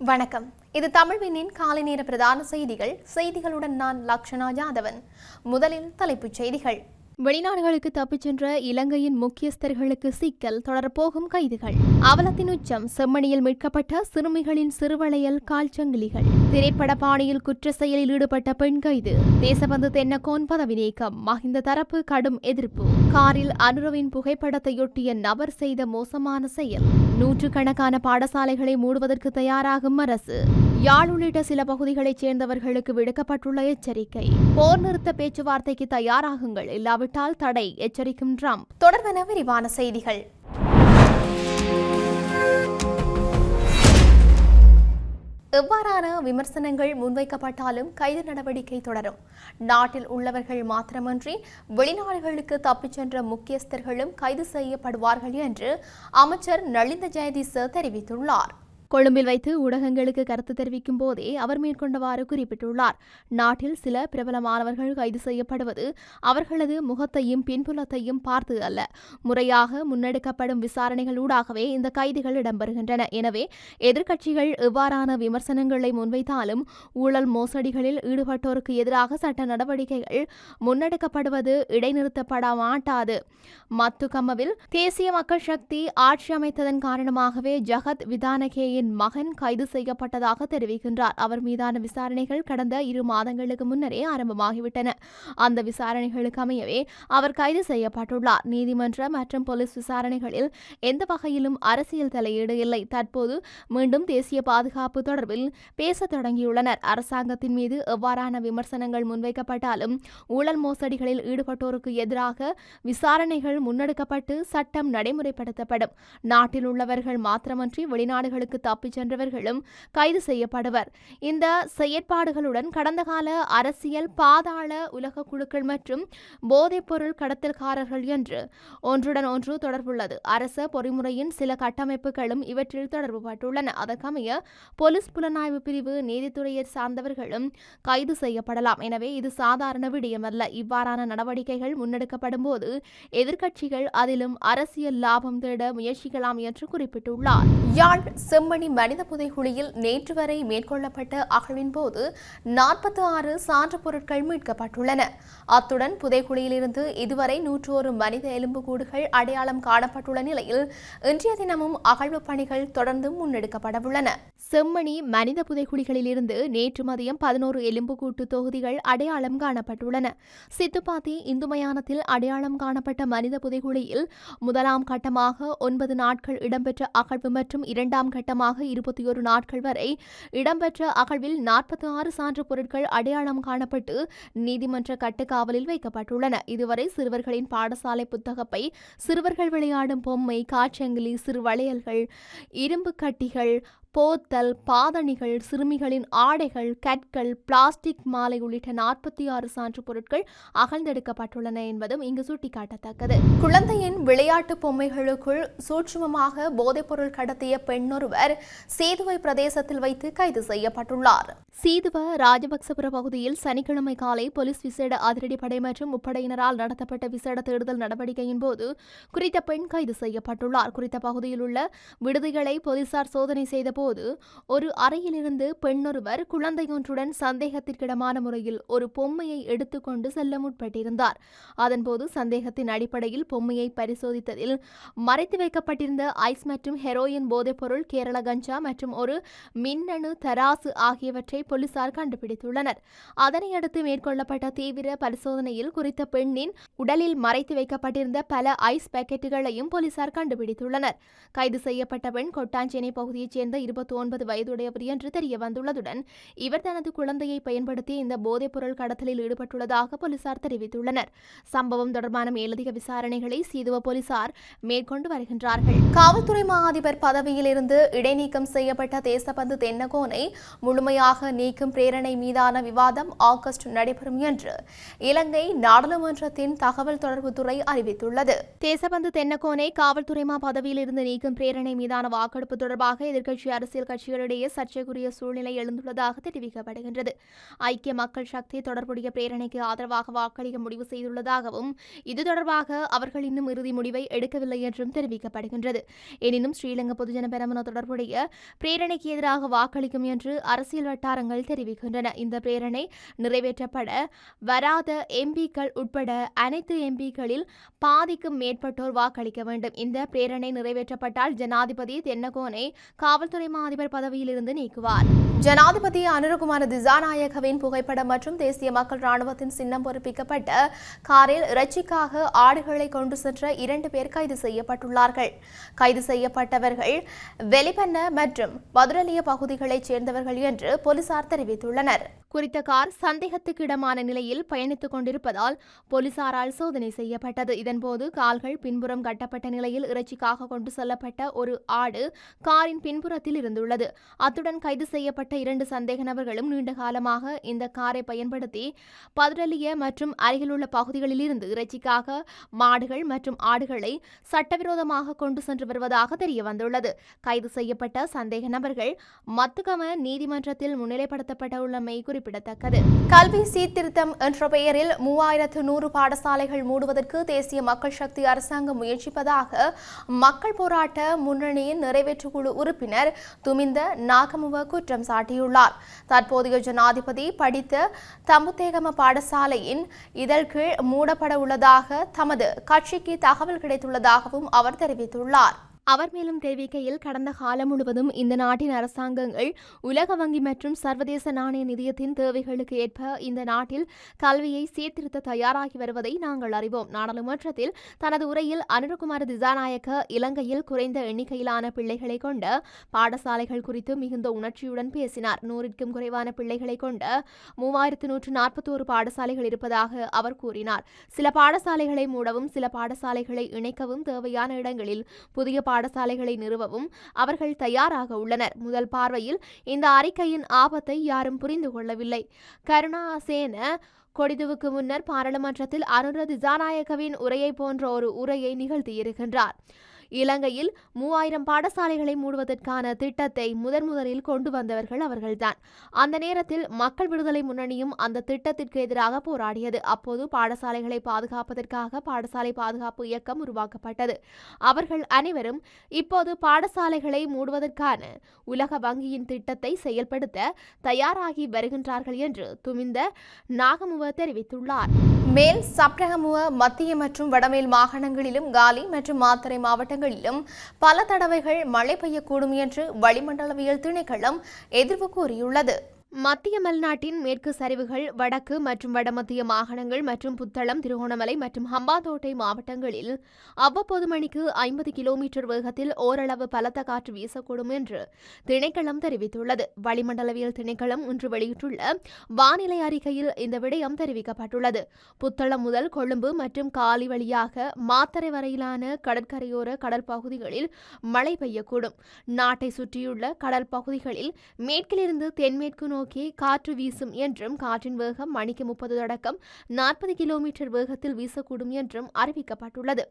வணக்கம். இது தமிழ்வினின் காலை நேர பிரதான செய்திகள். செய்திகளுடன் நான் லக்ஷனா யாதவன். முதலில் தலைப்புச் செய்திகள். வெளிநாடுகளுக்கு தப்பிச் சென்ற இலங்கையின் முக்கியஸ்தர்களுக்கு சிக்கல் தொடரப்போகும் கைதுகள். அவலத்தின் உச்சம் செம்மணியில் மீட்கப்பட்ட சிறுமிகளின் சிறுவளையல் கால்சங்கிலிகள். திரைப்பட பாணியில் குற்ற செயலில் ஈடுபட்ட பெண் கைது. தேசபந்து தென்னகோன் பதவி நீக்கம். மஹிந்த தரப்பு கடும் எதிர்ப்பு. காரில் அனுரவின் புகைப்படத்தையொட்டிய நபர் செய்த மோசமான செயல். நூற்றுக்கணக்கான பாடசாலைகளை மூடுவதற்கு தயாராகும் அரசு. யாழ் உள்ளிட்ட சில பகுதிகளைச் சேர்ந்தவர்களுக்கு விடுக்கப்பட்டுள்ள எச்சரிக்கை. போர் நிறுத்த பேச்சுவார்த்தைக்கு தயாராகுங்கள். இல்லாவிட்டால் தடை. எச்சரிக்கும் ட்ரம்ப். தொடர்பென விரிவான செய்திகள். எவ்வாறான விமர்சனங்கள் முன்வைக்கப்பட்டாலும் கைது நடவடிக்கை தொடரும். நாட்டில் உள்ளவர்கள் மாத்திரமன்றி வெளிநாடுகளுக்கு தப்பிச் சென்ற முக்கியஸ்தர்களும் கைது செய்யப்படுவார்கள் என்று அமைச்சர் நளிந்த ஜெயதீச தெரிவித்துள்ளார். கொழும்பில் வைத்து ஊடகங்களுக்கு கருத்து தெரிவிக்கும் போதே அவர் மேற்கொண்டவாறு குறிப்பிட்டுள்ளார். நாட்டில் சில பிரபலமானவர்கள் கைது செய்யப்படுவது அவர்களது முகத்தையும் பின்புலத்தையும் பார்த்து அல்ல. முறையாக முன்னெடுக்கப்படும் விசாரணைகள் ஊடாகவே இந்த கைதுகள் இடம்பெறுகின்றன. எனவே எதிர்க்கட்சிகள் எவ்வாறான விமர்சனங்களை முன்வைத்தாலும் ஊழல் மோசடிகளில் ஈடுபட்டோருக்கு எதிராக சட்ட நடவடிக்கைகள் முன்னெடுக்கப்படுவது இடைநிறுத்தப்பட மாட்டாது மத்துகமவில் தேசிய மக்கள் சக்தி ஆட்சி அமைத்ததன் காரணமாகவே ஜகத் விதானகேயின் மகன் கைது செய்யப்பட்டதாக தெரிவிக்கின்றார். அவர் மீதான விசாரணைகள் கடந்த இரு மாதங்களுக்கு முன்னரே ஆரம்பமாகிவிட்டன. அந்த விசாரணைகளுக்கு அமையவே அவர் கைது செய்யப்பட்டுள்ளார். நீதிமன்ற மற்றும் போலீஸ் விசாரணைகளில் எந்த வகையிலும் அரசியல் தலையீடு இல்லை. தற்போது மீண்டும் தேசிய பாதுகாப்பு தொடர்பில் பேச தொடங்கியுள்ளனர். அரசாங்கத்தின் மீது எவ்வாறான விமர்சனங்கள் முன்வைக்கப்பட்டாலும் ஊழல் மோசடிகளில் ஈடுபட்டோருக்கு எதிராக விசாரணைகள் முன்னெடுக்கப்பட்டு சட்டம் நடைமுறைப்படுத்தப்படும். நாட்டில் உள்ளவர்கள் மாத்திரமன்றி வெளிநாடுகளுக்கு தப்பிச் சென்றவர்களும் கைது செய்யப்படுவர். இந்த செயற்பாடுகளுடன் கடந்த கால அரசியல் பாதாள உலக குழுக்கள் மற்றும் போதைப்பொருள் கடத்தல்காரர்கள் என்று ஒன்றுடன் ஒன்று தொடர்புள்ளது. அரச பொறிமுறையின் சில கட்டமைப்புகளும் இவற்றில் தொடர்புபட்டுள்ளன. அதற்கமைய போலீஸ் புலனாய்வு பிரிவு நீதித்துறையை சார்ந்தவர்களும் கைது செய்யப்படலாம். எனவே இது சாதாரண விடயமல்ல. இவ்வாறான நடவடிக்கைகள் முன்னெடுக்கப்படும் போது எதிர்க்கட்சிகள் அதிலும் அரசியல் லாபம் தேட முயற்சிக்கலாம் என்று குறிப்பிட்டுள்ளார். யாழ் செம்மணி மனித புதைகுழியில் நேற்று வரை மேற்கொள்ளப்பட்ட அகழ்வின் போது நாற்பத்தி ஆறு சான்று பொருட்கள் மீட்கப்பட்டுள்ளன. அத்துடன் புதைகுழியிலிருந்து இதுவரை நூற்று ஒரு மனித எலும்புக்கூடுகள் அடையாளம் காணப்பட்டுள்ள நிலையில் இன்றைய தினமும் அகழ்வு பணிகள் தொடர்ந்து முன்னெடுக்கப்படவுள்ளன. செம்மணி மனித புதைகுழிகளிலிருந்து நேற்று மதியம் பதினோரு எலும்புக்கூட்டு தொகுதிகள் அடையாளம் காணப்பட்டுள்ளன. சித்துப்பாத்தி இந்து மயானத்தில் அடையாளம் காணப்பட்ட மனித புதைகுழியில் முதலாம் கட்டமாக ஒன்பது நாட்கள் இடம்பெற்ற அகழ்வு மற்றும் இரண்டாம் கட்டமாக இருபத்தி ஒரு நாட்கள் வரை இடம்பெற்ற அகழ்வில் நாற்பத்தி ஆறு சான்று பொருட்கள் அடையாளம் காணப்பட்டு நீதிமன்ற கட்டுக்காவலில் வைக்கப்பட்டுள்ளன. இதுவரை சிறுவர்களின் பாடசாலை புத்தகப்பை சிறுவர்கள் விளையாடும் பொம்மை காற்றங்கிலி சிறு வளையல்கள் இரும்பு கட்டிகள் போத்தல் பாதணிகள் சிறுமிகளின் ஆடைகள் கற்கள் பிளாஸ்டிக் மாலை உள்ளிட்ட நாற்பத்தி ஆறு சான்று பொருட்கள் அகழ்ந்தெடுக்கப்பட்டுள்ளன என்பதும் இங்கு சுட்டிக்காட்டத்தக்கது. குழந்தையின் விளையாட்டு பொம்மைகளுக்குள் சூட்சுமமாக போதைப்பொருள் கடத்திய பெண்ணொருவர் சேதுவை பிரதேசத்தில் வைத்து கைது செய்யப்பட்டுள்ளார். சீதுவ ராஜபக்சபுர பகுதியில் சனிக்கிழமை காலை போலீஸ் விசேட அதிரடிப்படை மற்றும் முப்படையினரால் நடத்தப்பட்ட விசேட தேடுதல் நடவடிக்கையின் போது குறித்த பெண் கைது செய்யப்பட்டுள்ளார். குறித்த பகுதியில் உள்ள விடுதிகளை போலீசார் சோதனை செய்த போது ஒரு அறையிலிருந்து பெண்ணொருவர் குழந்தையொன்றுடன் சந்தேகத்திற்கிடமான முறையில் ஒரு பொம்மையை எடுத்துக்கொண்டு செல்ல முற்பட்டிருந்தார். அதன்போது சந்தேகத்தின் அடிப்படையில் பொம்மையை பரிசோதித்ததில் மறைத்து வைக்கப்பட்டிருந்த ஐஸ் மற்றும் ஹெரோயின் போதைப்பொருள் கேரள கஞ்சா மற்றும் ஒரு மின்னணு தராசு ஆகியவற்றை போலீசார் கண்டுபிடித்துள்ளனர். அதனையடுத்து மேற்கொள்ளப்பட்ட தீவிர பரிசோதனையில் குறித்த பெண்ணின் உடலில் மறைத்து வைக்கப்பட்டிருந்த பல ஐஸ் பேக்கெட்டுகளையும் போலீசார் கண்டுபிடித்துள்ளனர். கைது செய்யப்பட்ட பெண் கொட்டாஞ்சேனை பகுதியைச் சேர்ந்த இருபத்தி ஒன்பது வயதுடையவர் என்று தெரிய வந்துள்ளதுடன் இவர் தனது குழந்தையை பயன்படுத்தி இந்த போதைப்பொருள் கடத்தலில் ஈடுபட்டுள்ளதாக போலீசார் தெரிவித்துள்ளனர். சம்பவம் தொடர்பான மேலதிக விசாரணைகளை சீதுவ போலீசார் மேற்கொண்டு வருகின்றார்கள். காவல்துறை மா அதிபர் பதவியிலிருந்து இடைநீக்கம் செய்யப்பட்ட தேசபந்து தென்னகோனை முழுமையாக நீக்கும் பிரேரணை மீதான விவாதம் ஆகஸ்ட் நடைபெறும் என்று இலங்கை நாடாளுமன்றத்தின் தகவல் தொடர்புத்துறை அறிவித்துள்ளது. தேசபந்து தென்னகோனை காவல்துறை மா பதவியிலிருந்து நீக்கும் பிரேரணை மீதான வாக்கெடுப்பு தொடர்பாக எதிர்க்கட்சி அரசியல் கட்சிகளிடையே சர்ச்சைக்குரிய சூழ்நிலை எழுந்துள்ளதாக தெரிவிக்கப்படுகின்றது. ஐக்கிய மக்கள் சக்தி தொடர்புடைய பிரேரணைக்கு ஆதரவாக வாக்களிக்க முடிவு செய்துள்ளதாகவும் இது தொடர்பாக அவர்கள் இன்னும் இறுதி முடிவை எடுக்கவில்லை என்றும் தெரிவிக்கப்படுகின்றது. எனினும் ஸ்ரீலங்கா பொதுஜன பெரமுன தொடர்புடைய பிரேரணைக்கு எதிராக வாக்களிக்கும் என்று அரசியல் வட்டாரங்கள் தெரிவிக்கின்றன. இந்த பிரேரணை நிறைவேற்றப்பட வராத எம்பிக்கள் உட்பட அனைத்து எம்பிக்களில் பாதிக்கும் மேற்பட்டோர் வாக்களிக்க வேண்டும். இந்த பிரேரணை நிறைவேற்றப்பட்டால் ஜனாதிபதி தென்னகோனை காவல்துறை மா அதிபர் பதவியிலிருந்து நீக்குவார். ஜனாதிபதி அனுரகுமார திசாநாயகவின் புகைப்படம் மற்றும் தேசிய மக்கள் ராணுவத்தின் சின்னம் பொறுப்பிக்கப்பட்ட காரில் இறைச்சிக்காக ஆடுகளை கொண்டு சென்ற இரண்டு பேர் கைது செய்யப்பட்டுள்ளார்கள். கைது செய்யப்பட்டவர்கள் வெளிப்பண்ண மற்றும் பதுரலிய பகுதிகளைச் சேர்ந்தவர்கள் என்று போலீசார் தெரிவித்துள்ளனர். குறித்த கார் சந்தேகத்துக்கு இடமான நிலையில் பயணித்துக் கொண்டிருப்பதால் போலீசாரால் சோதனை செய்யப்பட்டது. இதன்போது கால்கள் பின்புறம் கட்டப்பட்ட நிலையில் இறைச்சிக்காக கொண்டு செல்லப்பட்ட ஒரு ஆடு காரின் பின்புறத்தில் இருந்துள்ளது. அத்துடன் கைது செய்யப்பட்ட இரண்டு சந்தேக நபர்களும் நீண்ட காலமாக இந்த காரை பயன்படுத்தி பதுரலிய மற்றும் அருகிலுள்ள பகுதிகளிலிருந்து இறைச்சிக்காக மாடுகள் மற்றும் ஆடுகளை சட்டவிரோதமாக கொண்டு சென்று வருவதாக தெரிய வந்துள்ளது கைது செய்யப்பட்ட சந்தேக நபர்கள் மத்துகம நீதிமன்றத்தில் முன்னிலைப்படுத்தப்பட்டுள்ளமை உள்ளமை குறிப்பிடத்தக்கது. கல்வி சீர்திருத்தம் என்ற பெயரில் மூவாயிரத்து நூறு பாடசாலைகள் மூடுவதற்கு தேசிய மக்கள் சக்தி அரசாங்கம் முயற்சிப்பதாக மக்கள் போராட்ட முன்னணியின் நிறைவேற்று குழு உறுப்பினர் துமிந்த நாகமுவ குற்றம் சாட்டியுள்ளார். தற்போதைய ஜனாதிபதி படித்த தம்புத்தேகம பாடசாலையின் இதழ் கீழ் மூடப்பட உள்ளதாக தமது கட்சிக்கு தகவல் கிடைத்துள்ளதாகவும் அவர் தெரிவித்துள்ளார். அவர் மேலும் தெரிவிக்கையில் கடந்த காலம் முழுவதும் இந்த நாட்டின் அரசாங்கங்கள் உலக வங்கி மற்றும் சர்வதேச நாணய நிதியத்தின் தேவைகளுக்கு ஏற்ப இந்த நாட்டில் கல்வியை சீர்திருத்த தயாராகி வருவதை நாங்கள் அறிவோம். நாடாளுமன்றத்தில் தனது உரையில் அனுரகுமார் திசாநாயக்க இலங்கையில் குறைந்த எண்ணிக்கையிலான பிள்ளைகளை கொண்ட பாடசாலைகள் குறித்து மிகுந்த உணர்ச்சியுடன் பேசினார். நூறிற்கும் குறைவான பிள்ளைகளை கொண்ட மூவாயிரத்து நூற்று நாற்பத்தோரு பாடசாலைகள் இருப்பதாக அவர் கூறினார். சில பாடசாலைகளை மூடவும் சில பாடசாலைகளை இணைக்கவும் தேவையான இடங்களில் புதிய பாட பாடசாலைகளை நிறுவவும் அவர்கள் தயாராக உள்ளனர். முதல் பார்வையில் இந்த அறிக்கையின் ஆபத்தை யாரும் புரிந்து கொள்ளவில்லை. கருணாசேன கொடிதுவுக்கு முன்னர் பாராளுமன்றத்தில் அனுர திசாநாயகவின் உரையை போன்ற ஒரு உரையை நிகழ்த்தியிருக்கின்றார் இலங்கையில் மூவாயிரம் பாடசாலைகளை மூடுவதற்கான திட்டத்தை முதன் முதலில் கொண்டு வந்தவர்கள் அவர்கள்தான். அந்த நேரத்தில் மக்கள் விடுதலை முன்னணியும் அந்த திட்டத்திற்கு எதிராக போராடியது. அப்போது பாடசாலைகளை பாதுகாப்பதற்காக பாடசாலை பாதுகாப்பு இயக்கம் உருவாக்கப்பட்டது. அவர்கள் அனைவரும் இப்போது பாடசாலைகளை மூடுவதற்கான உலக வங்கியின் திட்டத்தை செயல்படுத்த தயாராகி வருகின்றார்கள் என்று துமிந்த நாகமுவ தெரிவித்துள்ளார். மேல் சப்ரகமுவ மத்திய மற்றும் வடமேல் மாகாணங்களிலும் காலி மற்றும் மாத்தறை மாவட்டங்களிலும் பல தடவைகள் மழை பெய்யக்கூடும் என்று வளிமண்டலவியல் திணைக்களம் எதிர்வு கூறியுள்ளது. மத்திய மல்நாட்டின் மேற்கு சரிவுகள் வடக்கு மற்றும் வடமத்திய மாகாணங்கள் மற்றும் புத்தளம் திருகோணமலை மற்றும் ஹம்பாந்தோட்டை மாவட்டங்களில் அவ்வப்போது மணிக்கு ஐம்பது கிலோமீட்டர் வேகத்தில் ஓரளவு பலத்த காற்று வீசக்கூடும் என்று திணைக்களம் தெரிவித்துள்ளது. வளிமண்டலவியல் திணைக்களம் இன்று வெளியிட்டுள்ள வானிலை அறிக்கையில் இந்த விடயம் தெரிவிக்கப்பட்டுள்ளது. புத்தளம் முதல் கொழும்பு மற்றும் காலி வழியாக மாத்தரை வரையிலான கடற்கரையோர கடல் பகுதிகளில் மழை பெய்யக்கூடும். நாட்டை சுற்றியுள்ள கடல் பகுதிகளில் மேற்கிலிருந்து தென்மேற்கு நோக்கி காற்று வீசும் என்றும் காற்றின் வேகம் மணிக்கு முப்பது தொடக்கம் நாற்பது கிலோமீட்டர் வேகத்தில் வீசக்கூடும் என்றும் அறிவிக்கப்பட்டுள்ளது.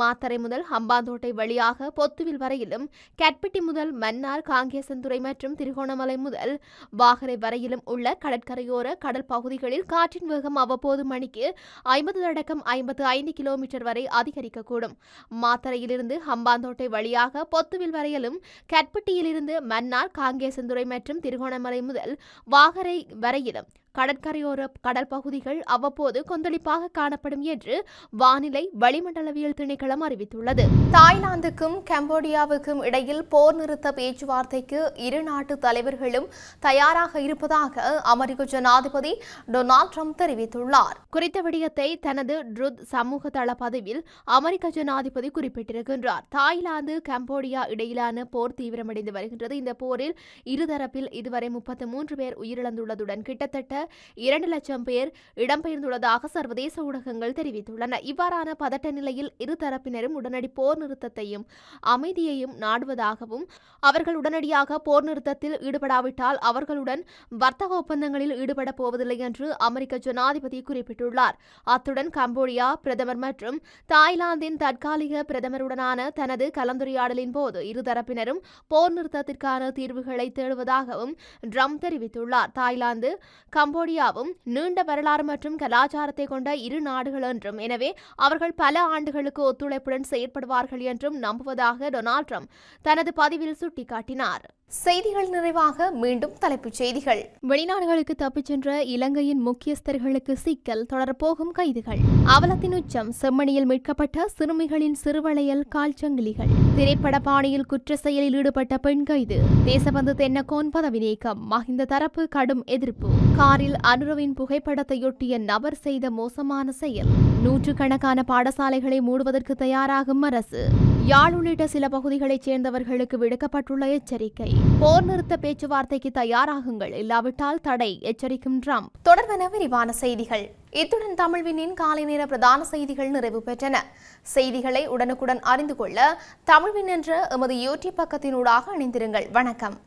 மாத்தரை முதல் ஹம்பாந்தோட்டை வழியாக பொத்துவில் வரையிலும் கட்பிட்டி முதல் மன்னார் காங்கேசன்துறை மற்றும் திருகோணமலை முதல் வாகரை வரையிலும் உள்ள கடற்கரையோர கடல் பகுதிகளில் காற்றின் வேகம் அவ்வப்போது மணிக்கு ஐம்பது தொடக்கம் ஐம்பத்து ஐந்து கிலோமீட்டர் வரை அதிகரிக்கக்கூடும். மாத்தரையிலிருந்து ஹம்பாந்தோட்டை வழியாக பொத்துவில் வரையிலும் கட்பிட்டியிலிருந்து மன்னார் காங்கேசன்துறை மற்றும் திருகோணமலை முதல் வாகரை வரையிலும். கடற்கரையோர கடல் பகுதிகள் அவ்வப்போது கொந்தளிப்பாக காணப்படும் என்று வானிலை வளிமண்டலவியல் திணைக்களம் அறிவித்துள்ளது. தாய்லாந்துக்கும் கம்போடியாவுக்கும் இடையில் போர் நிறுத்த பேச்சுவார்த்தைக்கு இரு நாட்டு தலைவர்களும் தயாராக இருப்பதாக அமெரிக்க ஜனாதிபதி டொனால்ட் ட்ரம்ப் தெரிவித்துள்ளார். குறித்த விடயத்தை தனது ட்ருத் சமூக தள பதிவில் அமெரிக்க ஜனாதிபதி குறிப்பிட்டிருக்கின்றார். தாய்லாந்து கம்போடியா இடையிலான போர் தீவிரமடைந்து வருகின்றது. இந்த போரில் இருதரப்பில் இதுவரை முப்பத்து மூன்று பேர் உயிரிழந்துள்ளதுடன் கிட்டத்தட்ட இரண்டு லட்சம் பேர் இடம்பெயர்ந்துள்ளதாக சர்வதேச ஊடகங்கள் தெரிவித்துள்ளன. இவ்வாறான பதட்ட நிலையில் இரு தரப்பினரும் உடனடி போர் நிறுத்தத்தையும் அமைதியையும் நாடுவதாகவும் அவர்கள் உடனடியாக போர் நிறுத்தத்தில் ஈடுபடாவிட்டால் அவர்களுடன் வர்த்தக ஒப்பந்தங்களில் ஈடுபட போவதில்லை என்று அமெரிக்க ஜனாதிபதி குறிப்பிட்டுள்ளார். அத்துடன் கம்போடியா பிரதமர் மற்றும் தாய்லாந்தின் தற்காலிக பிரதமருடனான தனது கலந்துரையாடலின் போது இருதரப்பினரும் போர் நிறுத்தத்திற்கான தீர்வுகளை தேடுவதாகவும் ட்ரம்ப் தெரிவித்துள்ளார். தாய்லாந்து கம்போடியாவும் நீண்ட வரலாறு மற்றும் கலாச்சாரத்தை கொண்ட இரு நாடுகள் என்றும் எனவே அவர்கள் பல ஆண்டுகளுக்கு ஒத்துழைப்புடன் செயற்படுவார்கள் என்றும் நம்புவதாக டொனால்ட் ட்ரம்ப் தனது பதிவில் சுட்டிக்காட்டினார். செய்திகள் நிறைவாக மீண்டும் தலைப்புச் செய்திகள். வெளிநாடுகளுக்கு தப்பிச் சென்ற இலங்கையின் முக்கியஸ்தர்களுக்கு சிக்கல் தொடரப்போகும் கைதுகள். அவலத்தின் உச்சம் செம்மணியில் மீட்கப்பட்ட சிறுமிகளின் சிறுவளையல் கால்சங்கிலிகள். திரைப்பட பாணியில் குற்ற செயலில் ஈடுபட்ட பெண் கைது. தேசபந்து தென்னகோன் பதவி நீக்கம். மஹிந்த தரப்பு கடும் எதிர்ப்பு. காரில் அனுரவின் புகைப்படத்தையொட்டிய நபர் செய்த மோசமான செயல். நூற்றுக்கணக்கான பாடசாலைகளை மூடுவதற்கு தயாராகும் அரசு. யாழ் உள்ளிட்ட சில பகுதிகளைச் சேர்ந்தவர்களுக்கு விடுக்கப்பட்டுள்ள எச்சரிக்கை. போர் நிறுத்த பேச்சுவார்த்தைக்கு தயாராகுங்கள் இல்லாவிட்டால் தடை எச்சரிக்கும் ட்ரம்ப். தொடர்பென விரிவான செய்திகள். இத்துடன் தமிழ்வினின் காலை நேர பிரதான செய்திகள் நிறைவு பெற்றன. செய்திகளை உடனுக்குடன் அறிந்து கொள்ள தமிழ்வின் என்ற எமது யூடியூப் பக்கத்தினூடாக இணைந்திருங்கள். வணக்கம்.